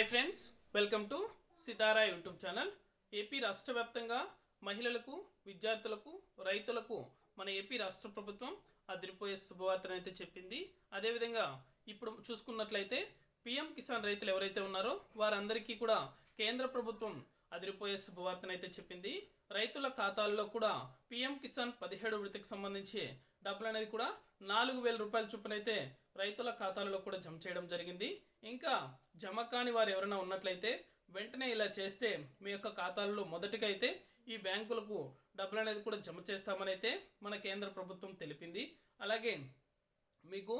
Hi friends welcome to Sitara YouTube channel AP రాష్ట్ర వ్యాప్తంగా మహిళలకు విద్యార్థులకు రైతులకు మన ఏపీ రాష్ట్ర ప్రభుత్వం అదిరిపోయే శుభవార్తను అయితే చెప్పింది. అదేవిధంగా ఇప్పుడు చూసుకున్నట్లయితే పిఎం కిసాన్ రైతులు ఎవరైతే ఉన్నారో వారందరికీ కూడా కేంద్ర ప్రభుత్వం అదిరిపోయే శుభవార్తను అయితే చెప్పింది. రైతుల ఖాతాల్లో కూడా పిఎం కిసాన్ పదిహేడు విడతకు సంబంధించి డబ్బులు అనేది కూడా నాలుగు వేల రూపాయల చొప్పునైతే రైతుల ఖాతాలలో కూడా జమ చేయడం జరిగింది. ఇంకా జమ కాని వారు ఎవరైనా ఉన్నట్లయితే వెంటనే ఇలా చేస్తే మీ యొక్క ఖాతాల్లో మొదటిగా అయితే ఈ బ్యాంకులకు డబ్బులు అనేది కూడా జమ చేస్తామని అయితే మన కేంద్ర ప్రభుత్వం తెలిపింది. అలాగే మీకు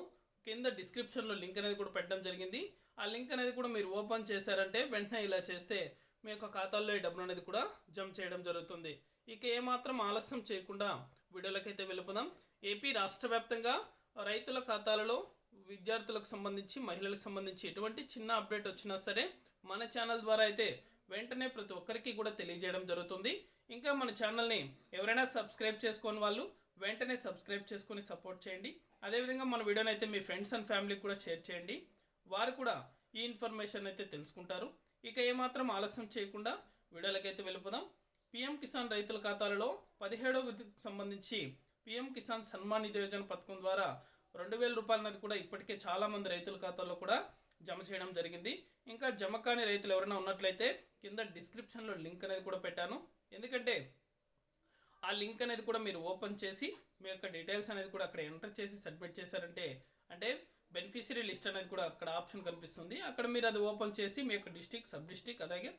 కింద డిస్క్రిప్షన్లో లింక్ అనేది కూడా పెట్టడం జరిగింది. ఆ లింక్ అనేది కూడా మీరు ఓపెన్ చేశారంటే వెంటనే ఇలా చేస్తే మీ యొక్క ఖాతాల్లో ఈ డబ్బులు అనేది కూడా జమ చేయడం జరుగుతుంది. ఇక ఏమాత్రం ఆలస్యం చేయకుండా వీడియోలకైతే వెళ్ళిపోదాం. ఏపీ రాష్ట్ర వ్యాప్తంగా రైతుల ఖాతాలలో విద్యార్థులకు సంబంధించి మహిళలకు సంబంధించి ఎటువంటి చిన్న అప్డేట్ వచ్చినా సరే మన ఛానల్ ద్వారా అయితే వెంటనే ప్రతి ఒక్కరికి కూడా తెలియజేయడం జరుగుతుంది. ఇంకా మన ఛానల్ని ఎవరైనా సబ్స్క్రైబ్ చేసుకోని వాళ్ళు వెంటనే సబ్స్క్రైబ్ చేసుకొని సపోర్ట్ చేయండి. అదేవిధంగా మన వీడియోని అయితే మీ ఫ్రెండ్స్ అండ్ ఫ్యామిలీకి కూడా షేర్ చేయండి. వారు కూడా ఈ ఇన్ఫర్మేషన్ అయితే తెలుసుకుంటారు. ఇక ఏమాత్రం ఆలస్యం చేయకుండా వీడియోలకైతే వెళ్ళిపోదాం. పిఎం కిసాన్ రైతుల ఖాతాలలో పదిహేడవ విడతకు సంబంధించి పిఎం కిసాన్ సన్మాన్ నిధి యోజన పథకం ద్వారా రెండు వేల రూపాయల అనేది కూడా ఇప్పటికే చాలామంది రైతుల ఖాతాల్లో కూడా జమ చేయడం జరిగింది. ఇంకా జమ కాని రైతులు ఎవరైనా ఉన్నట్లయితే కింద డిస్క్రిప్షన్లో లింక్ అనేది కూడా పెట్టాను. ఎందుకంటే ఆ లింక్ అనేది కూడా మీరు ఓపెన్ చేసి మీ యొక్క డీటెయిల్స్ అనేది కూడా అక్కడ ఎంటర్ చేసి సబ్మిట్ చేశారంటే అంటే బెనిఫిషరీ లిస్ట్ అనేది కూడా అక్కడ ఆప్షన్ కనిపిస్తుంది. అక్కడ మీరు అది ఓపెన్ చేసి మీ యొక్క డిస్టిక్ సబ్ డిస్టిక్ అలాగే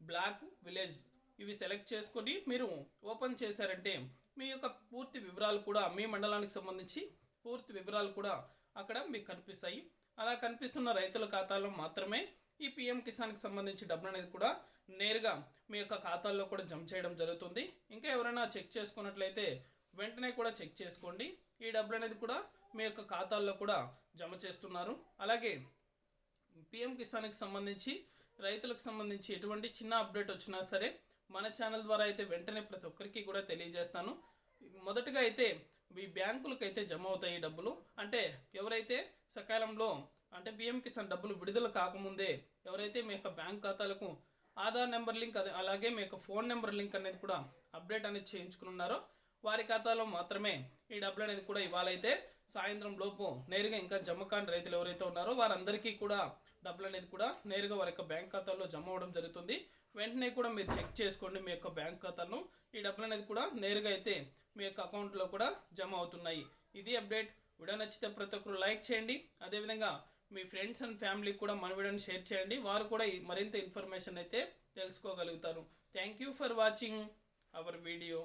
బ్లాక్ విలేజ్ ఇవి సెలెక్ట్ చేసుకొని మీరు ఓపెన్ చేశారంటే మీ యొక్క పూర్తి వివరాలు కూడా మీ మండలానికి సంబంధించి పూర్తి వివరాలు కూడా అక్కడ మీకు కనిపిస్తాయి. అలా కనిపిస్తున్న రైతుల ఖాతాలో మాత్రమే ఈ పిఎం కిసాన్కి సంబంధించి డబ్బులు అనేది కూడా నేరుగా మీ యొక్క ఖాతాల్లో కూడా జమ చేయడం జరుగుతుంది. ఇంకా ఎవరైనా చెక్ చేసుకున్నట్లయితే వెంటనే కూడా చెక్ చేసుకోండి. ఈ డబ్బులు అనేది కూడా మీ యొక్క ఖాతాల్లో కూడా జమ చేస్తున్నారు. అలాగే పిఎం కిసాన్కి సంబంధించి రైతులకు సంబంధించి ఎటువంటి చిన్న అప్డేట్ వచ్చినా సరే మన ఛానల్ ద్వారా అయితే వెంటనే ప్రతి ఒక్కరికి కూడా తెలియజేస్తాను. మొదటగా అయితే ఈ బ్యాంకులకు అయితే జమ అవుతాయి డబ్బులు. అంటే ఎవరైతే సకాలంలో అంటే పిఎం కిసాన్ డబ్బులు విడుదల కాకముందే ఎవరైతే మీ యొక్క బ్యాంక్ ఖాతాలకు ఆధార్ నెంబర్ లింక్ అదే అలాగే మీ యొక్క ఫోన్ నెంబర్ లింక్ అనేది కూడా అప్డేట్ అనేది చేయించుకున్నారో వారి ఖాతాలో మాత్రమే ఈ డబ్బులు అనేది కూడా ఇవాళైతే సాయంత్రం లోపు నేరుగా ఇంకా జమ కాని రైతులు ఎవరైతే ఉన్నారో వారందరికీ కూడా డబ్బులు అనేది కూడా నేరుగా వారి యొక్క బ్యాంక్ ఖాతాల్లో జమ అవ్వడం జరుగుతుంది. వెంటనే కూడా మీరు చెక్ చేసుకోండి మీ యొక్క బ్యాంక్ ఖాతాను. ఈ డబ్బులు అనేది కూడా నేరుగా అయితే మీ యొక్క అకౌంట్లో కూడా జమ అవుతున్నాయి. ఇది అప్డేట్. వీడియో నచ్చితే ప్రతి ఒక్కరు లైక్ చేయండి. అదేవిధంగా మీ ఫ్రెండ్స్ అండ్ ఫ్యామిలీకి కూడా మన వీడియోని షేర్ చేయండి. వారు కూడా మరింత ఇన్ఫర్మేషన్ అయితే తెలుసుకోగలుగుతారు. Thank you for watching our video.